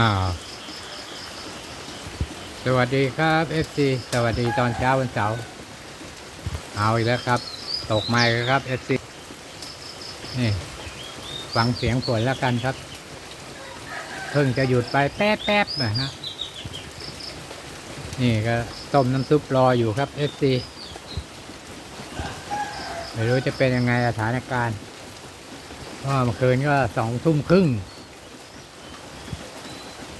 อ้าสวัสดีครับ FC สวัสดีตอนเช้าวันเสาร์เอาอีกแล้วครับ ตกไม้ครับ FC นี่ฟังเสียงฝนแล้วกันครับ เพิ่งจะหยุดไปแป๊บแป๊บนะฮะนี่ก็ต้มน้ำซุปรออยู่ครับ FC ไม่รู้จะเป็นยังไงสถานการณ์เพราะเมื่อคืนก็สองทุ่มครึ่ง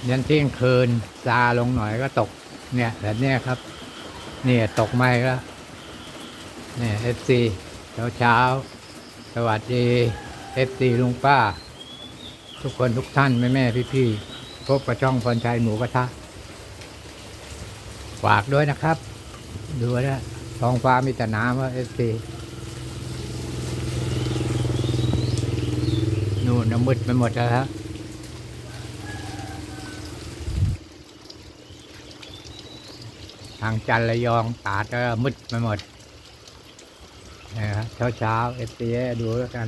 ยันเที่ยงคืนซาลงหน่อยก็ตก เนี่ยแบบเนี้ยครับ เนี่ยตกไม่ก็เนี่ยเอฟซีเช้าเช้า สวัสดีเอฟซีลุงป้า ทุกคนทุกท่าน แม่แม่พี่พี่พบกับช่องพรชัยหมูกระทะฝากด้วยนะครับ ดูนะท้องฟ้ามีแต่น้ำว่าเอฟซีนู่นน้ำมืดไปหมดแล้วครับางจันทร์ระยองตาดก็มืดไปหมดนะครับเช้าเช้าเอฟซีดูแล้วกัน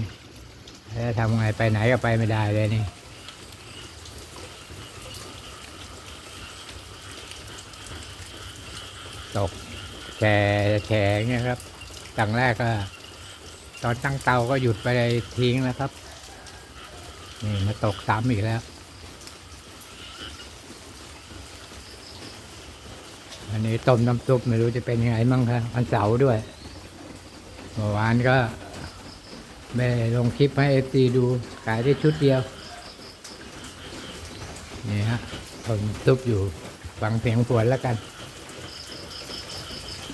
แล้วทำไงไปไหนก็ไปไม่ได้เลยนี่ตกแฉแฉ่งเงี้ยครับตั้งแรกก็ ตอนตั้งเตาก็หยุดไปทิ้งแล้วครับ นี่มาตกซ้ำอีกแล้ว อันนี้ต้มน้ำซุปไม่รู้จะเป็นยังไงมั่งครับวันเสาร์ด้วยเมื่อวานก็ไม่ลงคลิปให้เอฟซีดูขายได้ชุดเดียว นี่ฮะต้มซุปอยู่ฟังเสียงฝนแล้วกัน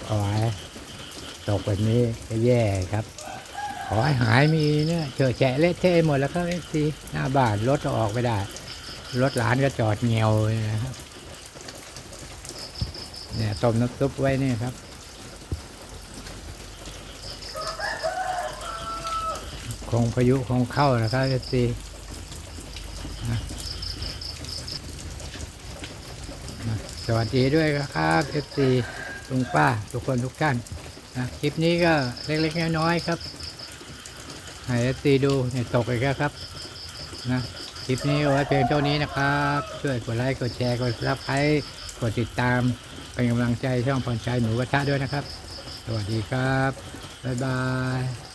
ขอให้ตกแบบนี้ก็แย่ครับขอให้หายมีเนี่ยเจอะแฉะเละเทะหมดแล้วครับเอฟซีหน้าบ้านรถก็ออกไม่ได้รถหลานก็จอดเงียวยนะครับ เนี่ยต้มน้ำซุปไว้เนี่ยครับ คงพายุคงเข้านะครับเอซีสวัสดีด้วยครับเอซีลุงป้าทุกคนทุกท่านนะคลิปนี้ก็เล็กๆน้อยๆครับให้เอซีดูเนี่ยตกอีกแล้วครับนะคลิปนี้เอาไว้เพียงเท่านี้นะครับ ช่วยกดไลค์ กดแชร์ กดซับสไครต์กดติดตาม เป็นกำลังใจช่องผ่อนใจหนูกระทะด้วยนะครับ สวัสดีครับ บ๊ายบาย